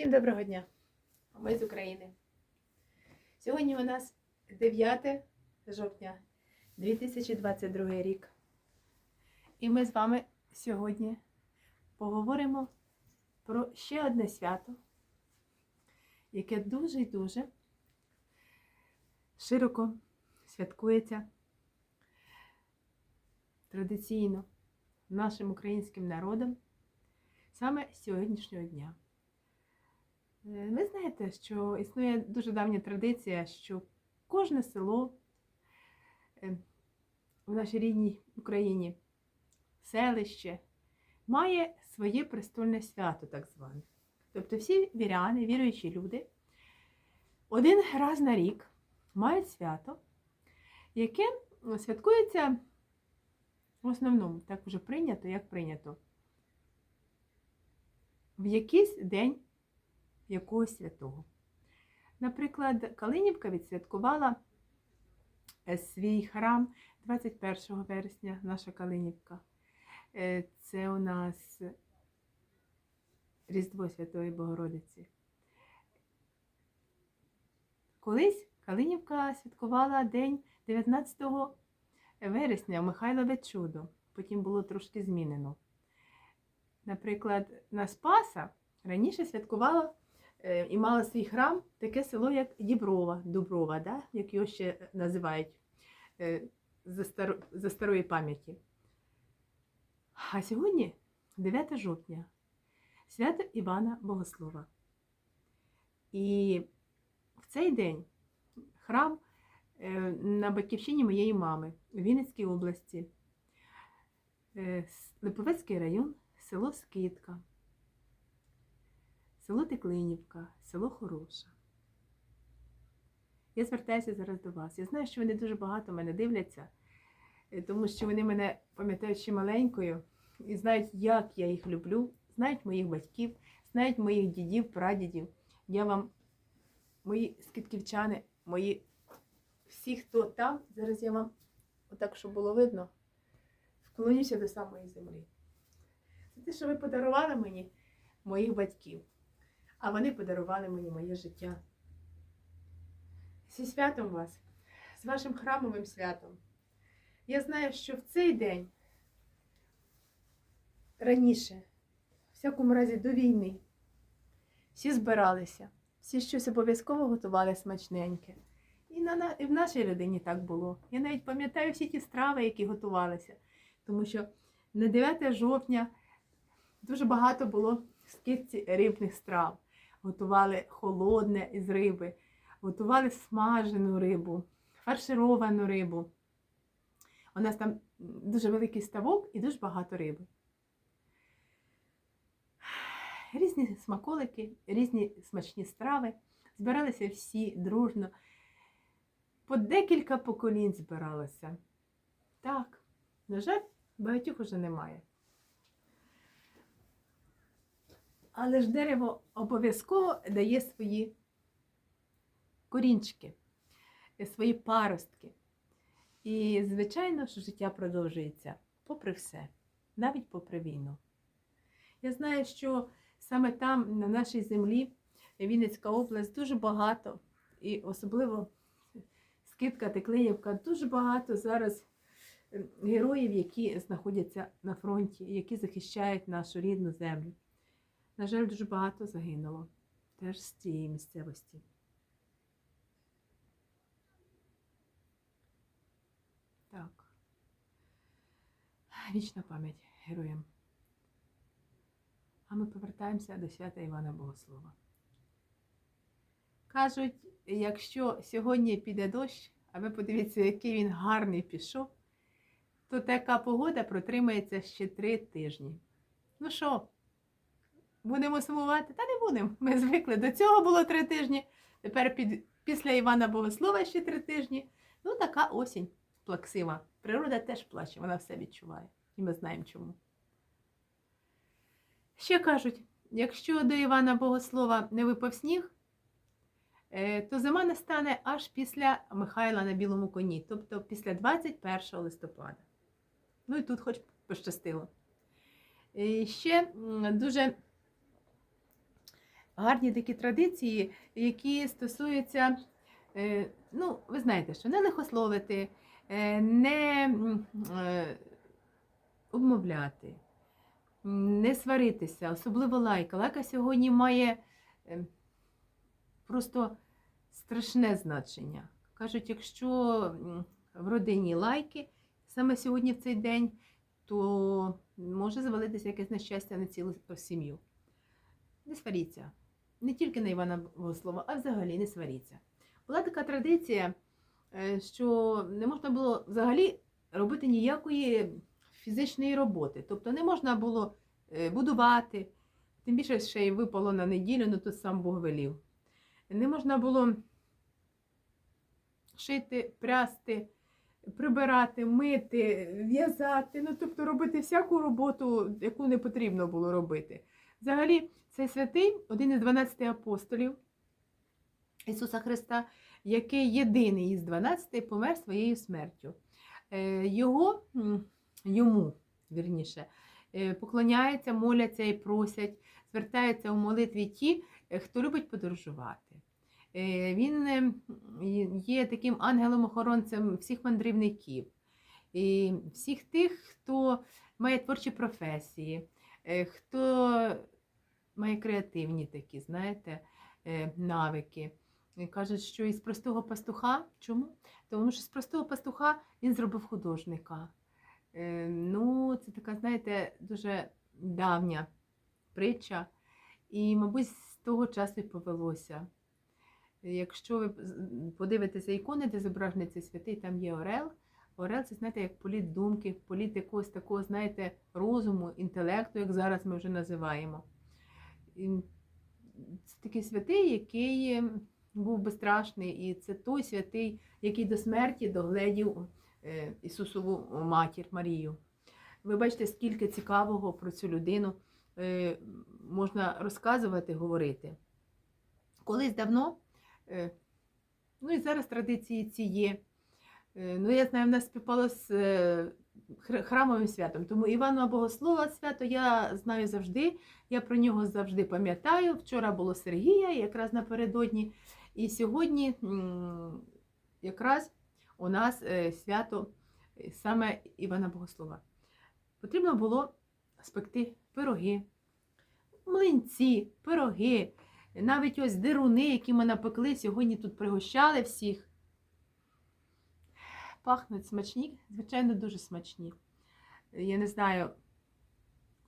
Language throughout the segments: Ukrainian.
Всім доброго дня! Ми з України. Сьогодні у нас 9 жовтня 2022 рік. І ми з вами сьогодні поговоримо про ще одне свято, яке дуже і дуже широко святкується традиційно нашим українським народом саме з сьогоднішнього дня. Ви знаєте, що існує дуже давня традиція, що кожне село е, в нашій рідній Україні, селище, має своє престольне свято, так зване. Тобто всі віряни, віруючі люди, один раз на рік мають свято, яке святкується в основному, так вже прийнято, як прийнято, в якийсь день якогось святого. Наприклад, Калинівка відсвяткувала е, свій храм 21 вересня, наша Калинівка. Е, Це у нас Різдво Святої Богородиці. Колись Калинівка святкувала день 19 вересня Михайлове чудо. Потім було трошки змінено. Наприклад, на Спаса раніше святкувала і мала свій храм таке село, як Діброва, Дуброва, да? як його ще називають е, за, старо, за старої пам'яті. А сьогодні 9 жовтня, свято Івана Богослова. І в цей день храм е, на батьківщині моєї мами у Вінницькій області, е, Липовецький район, село Скидка, село Теклинівка, село Хороша. Я звертаюся зараз до вас. Я знаю, що вони дуже багато мене дивляться, е, тому що вони мене пам'ятають ще маленькою і знають, як я їх люблю, знають моїх батьків, знають моїх дідів, прадідів. Я вам, мої скидківчани, мої всі, хто там, зараз я вам, отак, щоб було видно, вклонюся до самої землі. Це те, що ви подарували мені моїх батьків, а вони подарували мені моє життя. Зі святом вас, з вашим храмовим святом. Я знаю, що в цей день раніше, в всякому разі до війни, всі збиралися, всі щось обов'язково готували смачненьке. І, на, і в нашій родині так було. Я навіть пам'ятаю всі ті страви, які готувалися. Тому що на 9 жовтня дуже багато було скидці рибних страв. Готували холодне із риби, готували смажену рибу, фаршировану рибу. У нас там дуже великий ставок і дуже багато риби. Різні смаколики, різні смачні страви. Збиралися всі дружно. По декілька поколінь збиралося. Так, на жаль, багатьох уже немає. Але ж дерево обов'язково дає свої корінчики, свої паростки. І, звичайно, що життя продовжується попри все, навіть попри війну. Я знаю, що саме там, на нашій землі, Вінницька область, дуже багато, і особливо Скидка Теклинівка, дуже багато зараз е, героїв, які знаходяться на фронті, які захищають нашу рідну землю. На жаль, дуже багато загинуло теж з цієї місцевості. Так. Вічна пам'ять героям. А ми повертаємося до свята Івана Богослова. Кажуть, якщо сьогодні піде дощ, а ви подивіться, який він гарний пішов, то така погода протримається ще три тижні. Ну що, будемо сумувати? Та не будемо. Ми звикли. До цього було три тижні. Тепер під, після Івана Богослова ще три тижні. Ну, така осінь плаксива. Природа теж плаче, вона все відчуває. І ми знаємо чому. Ще кажуть, якщо до Івана Богослова не випав сніг, е, то зима настане аж після Михайла на білому коні, тобто після 21 листопада. Ну і тут хоч пощастило. І ще дуже гарні такі традиції, які стосуються, е, ну, ви знаєте, що не лихословити, е, не е, обмовляти, не сваритися, особливо лайка. Лайка сьогодні має просто страшне значення. Кажуть, якщо в родині лайки саме сьогодні в цей день, то може звалитися якесь нещастя на цілу сім'ю. Не сваріться. Не тільки на Івана Богослова, а взагалі не сваріться. Була така традиція, е, що не можна було взагалі робити ніякої фізичної роботи. Тобто не можна було е, будувати, тим більше ще й випало на неділю, ну тут сам Бог велів. Не можна було шити, прясти, прибирати, мити, в'язати, ну тобто робити всяку роботу, яку не потрібно було робити. Взагалі, цей святий один із 12 апостолів Ісуса Христа, який єдиний із 12 помер своєю смертю. Е, Його, йому, вірніше, е, поклоняються, моляться і просять, звертаються у молитві ті, е, хто любить подорожувати. Він є таким ангелом-охоронцем всіх мандрівників, і всіх тих, хто має творчі професії, хто має креативні такі, знаєте, е, навики. І Кажуть, що із простого пастуха, чому? Тому що з простого пастуха він зробив художника. Е, Ну, це така, знаєте, дуже давня притча. І, мабуть, з того часу і повелося. Якщо ви подивитеся ікони, де зображений цей святий, там є Орел. Орел це, знаєте, як політ думки, політ якогось такого, знаєте, розуму, інтелекту, як зараз ми вже називаємо. Це такий святий, який був безстрашний, і це той святий, який до смерті догледів е, Ісусову матір Марію. Ви бачите, скільки цікавого про цю людину е, можна розказувати, говорити. Колись давно, е, ну і зараз традиції ці є. Ну, я знаю, в нас співпало з храмовим святом. Тому Івана Богослова свято я знаю завжди. Я про нього завжди пам'ятаю. Вчора було Сергія, якраз напередодні. І сьогодні якраз у нас е, свято е, саме Івана Богослова. Потрібно було спекти пироги, млинці, пироги, навіть ось дируни, які ми напекли, сьогодні тут пригощали всіх. Пахнуть смачні, звичайно, дуже смачні. Я не знаю,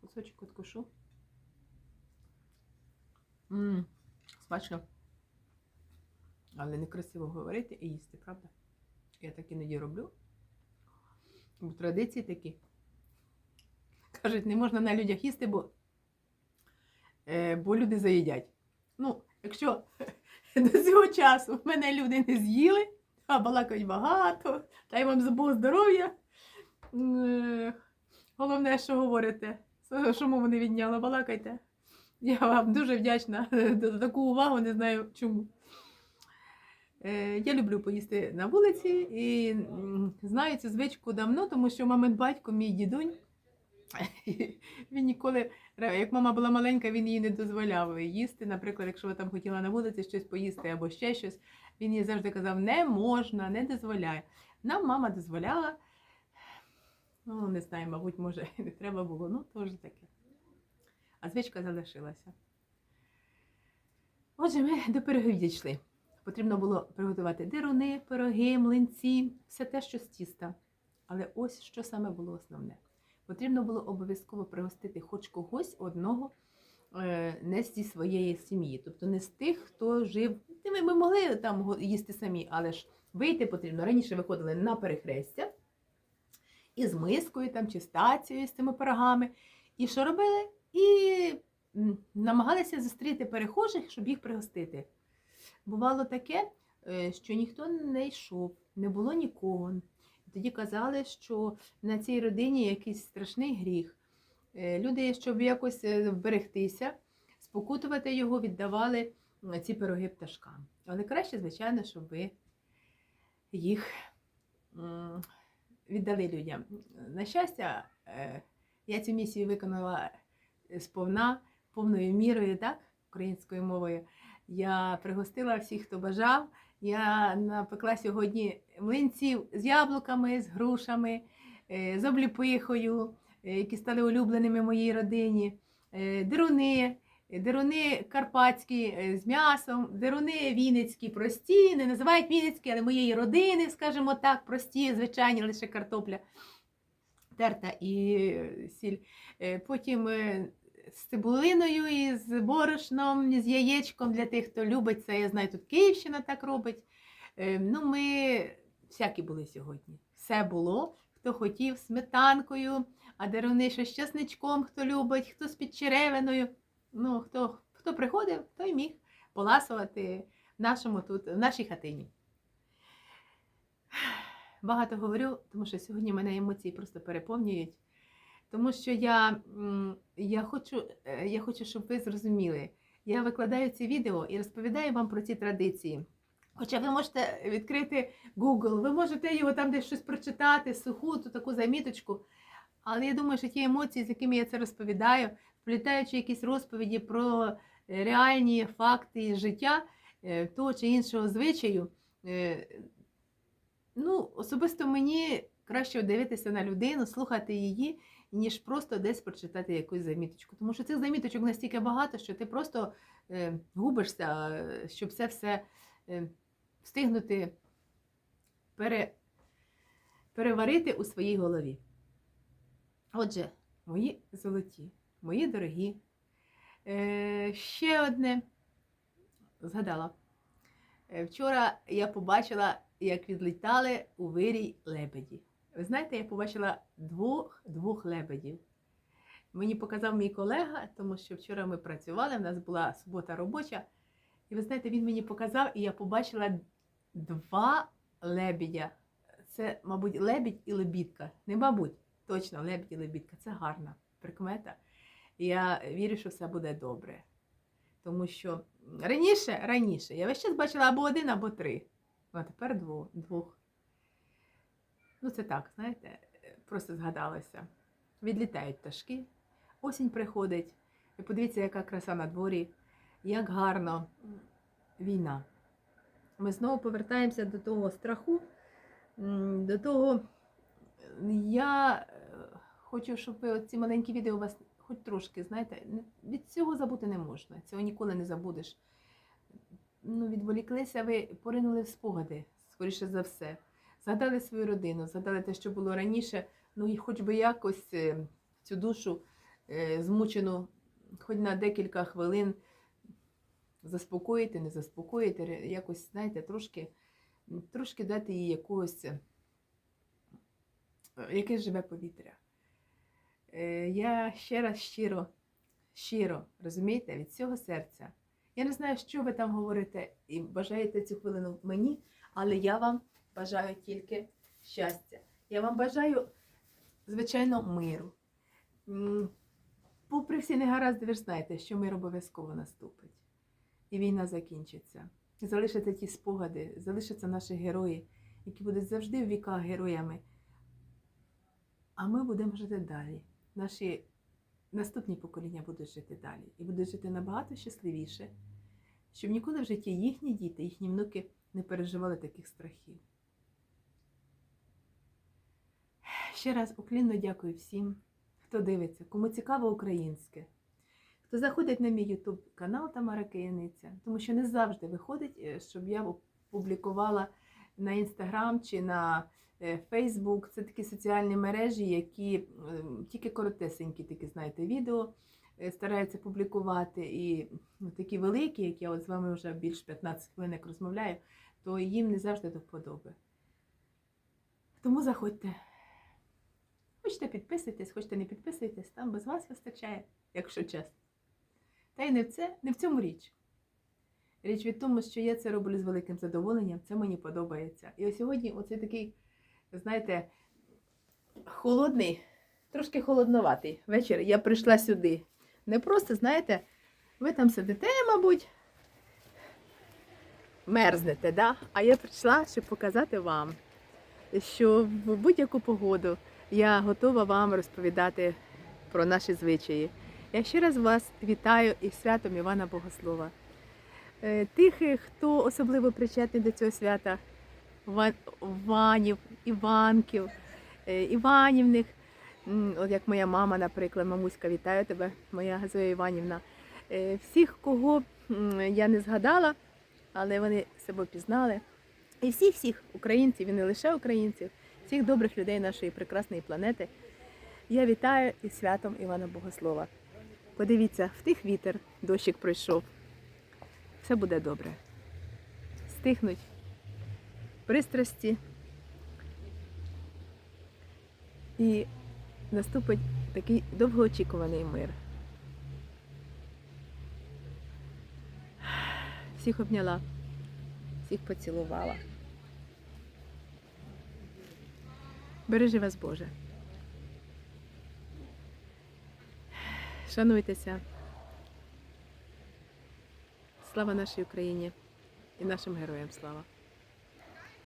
кусочок откушу. Мм, смачно. Але некрасиво говорити і їсти, правда? Я так іноді роблю. Бо традиції такі. Кажуть, не можна на людях їсти, бо, е, бо люди заїдять. Ну, якщо до цього часу мене люди не з'їли, а балакають багато, дай вам з здоров'я. Головне, що говорите, що мову не відняла, балакайте. Я вам дуже вдячна за таку увагу, не знаю чому. Е, Я люблю поїсти на вулиці і знаю цю звичку давно, тому що мамин батько, мій дідунь, він ніколи, як мама була маленька, він їй не дозволяв їсти. Наприклад, якщо вона там хотіла на вулиці щось поїсти або ще щось, він їй завжди казав, не можна, не дозволяє. Нам мама дозволяла. Ну, не знаю, мабуть, може, не треба було, ну теж таке. А звичка залишилася. Отже, ми до пирогів дійшли. Потрібно було приготувати дируни, пироги, млинці, все те, що з тіста. Але ось що саме було основне. Потрібно було обов'язково пригостити хоч когось одного не зі своєї сім'ї. Тобто не з тих, хто жив. Ми, ми могли там їсти самі, але ж вийти потрібно. Раніше виходили на перехрестя із мискою там, чи стацією з цими пирогами. І що робили? І намагалися зустріти перехожих, щоб їх пригостити. Бувало таке, е, що ніхто не йшов, не було нікого. Тоді казали, що на цій родині якийсь страшний гріх. Е, Люди, щоб якось е, вберегтися, спокутувати його, віддавали ці пироги пташкам. Але краще, звичайно, щоб ви їх віддали людям. На щастя, е, я цю місію виконала сповна, повною мірою, так? українською мовою. Я пригостила всіх, хто бажав. Я напекла сьогодні млинців з яблуками, з грушами, з обліпихою, які стали улюбленими в моїй родині, е, деруни, е, деруни карпатські е, з м'ясом, деруни вінницькі прості, не називають вінницькі, але моєї родини, скажімо так, прості, звичайні, лише картопля терта і е, сіль. Е, Потім е, з цибулиною, і з борошном, і з яєчком для тих, хто любить це. Я знаю, тут Київщина так робить. Е, Ну, ми всякі були сьогодні. Все було. Хто хотів сметанкою, а деруни з чесничком, хто любить, хто з підчеревиною. Ну, хто, хто приходив, той міг поласувати в нашому тут, в нашій хатині. Багато говорю, тому що сьогодні мене емоції просто переповнюють. Тому що я, я, хочу, е, я хочу, щоб ви зрозуміли. Я викладаю ці відео і розповідаю вам про ці традиції. Хоча ви можете відкрити Google, ви можете його там десь щось прочитати, суху, ту таку заміточку. Але я думаю, що ті емоції, з якими я це розповідаю, вплітаючи якісь розповіді про е, реальні факти життя е, того чи іншого звичаю, е, ну, особисто мені краще дивитися на людину, слухати її, ніж просто десь прочитати якусь заміточку. Тому що цих заміточок настільки багато, що ти просто губишся, щоб це все встигнути пере, переварити у своїй голові. Отже, мої золоті, мої дорогі. Е, ще одне згадала. Е, Вчора я побачила, як відлітали у вирій лебеді. Ви знаєте, я побачила двох, двох лебедів. Мені показав мій колега, тому що вчора ми працювали, в нас була субота робоча. І ви знаєте, він мені показав, і я побачила два лебедя. Це, мабуть, лебідь і лебідка. Не мабуть, точно лебідь і лебідка. Це гарна прикмета. Я вірю, що все буде добре. Тому що раніше, раніше, я весь час бачила або один, або три. Ну, А тепер двох. Ну, це так, знаєте, просто згадалося. Відлітають пташки, осінь приходить. І подивіться, яка краса на дворі, як гарно війна. Ми знову повертаємося до того страху, до того. Я е, хочу, щоб ви ці маленькі відео у вас хоч трошки, знаєте, від цього забути не можна. Цього ніколи не забудеш. Ну, відволіклися, ви поринули в спогади, скоріше за все. Згадали свою родину, згадали те, що було раніше. Ну і хоч би якось е, цю душу е, змучену, хоч на декілька хвилин заспокоїти, не заспокоїти, якось, знаєте, трошки, трошки дати їй якогось е, якесь живе повітря. Е, Я ще раз щиро, щиро, розумієте, від цього серця. Я не знаю, що ви там говорите і бажаєте цю хвилину мені, але я вам бажаю тільки щастя. Я вам бажаю, звичайно, миру. Попри всі негаразди, ви ж знаєте, що мир обов'язково наступить. І війна закінчиться. Залишаться ті спогади, залишаться наші герої, які будуть завжди в віках героями. А ми будемо жити далі. Наші наступні покоління будуть жити далі і будуть жити набагато щасливіше, щоб ніколи в житті їхні діти, їхні внуки не переживали таких страхів. Ще раз уклінно дякую всім, хто дивиться, кому цікаво українське, хто заходить на мій YouTube канал Тамара Кияниця, тому що не завжди виходить, е, щоб я публікувала на Instagram чи на Facebook. Це такі соціальні мережі, які е, тільки коротесенькі, такі, знаєте, відео е, стараються публікувати. І ну, такі великі, як я от з вами вже більш 15 хвилин розмовляю, то їм не завжди до вподоби. Тому заходьте. Хочете підписуйтесь, хочете не підписуйтесь, там без вас вистачає, якщо чесно. Та й не в це, не в цьому річ. Річ від тому, що я це роблю з великим задоволенням, це мені подобається. І ось сьогодні оцей такий, знаєте, холодний, трошки холодноватий вечір. Я прийшла сюди. Не просто, знаєте, ви там сидите, мабуть, мерзнете, да? а я прийшла, щоб показати вам, що в будь-яку погоду я готова вам розповідати про наші звичаї. Я ще раз вас вітаю із святом Івана Богослова. Е, Тих, хто особливо причетний до цього свята, Ва- Ванів, Іванків, е, Іванівних. От як моя мама, наприклад, мамуська, вітаю тебе, моя Зоя Іванівна. Е, Всіх, кого я не згадала, але вони себе пізнали. І всіх всіх українців, і не лише українців, всіх добрих людей нашої прекрасної планети. Я вітаю із святом Івана Богослова. Подивіться, в тих вітер, дощик пройшов. Все буде добре. Стихнуть пристрасті. І наступить такий довгоочікуваний мир. Всіх обняла, всіх поцілувала. Бережи вас Боже. Шануйтеся. Слава нашій Україні і нашим героям слава!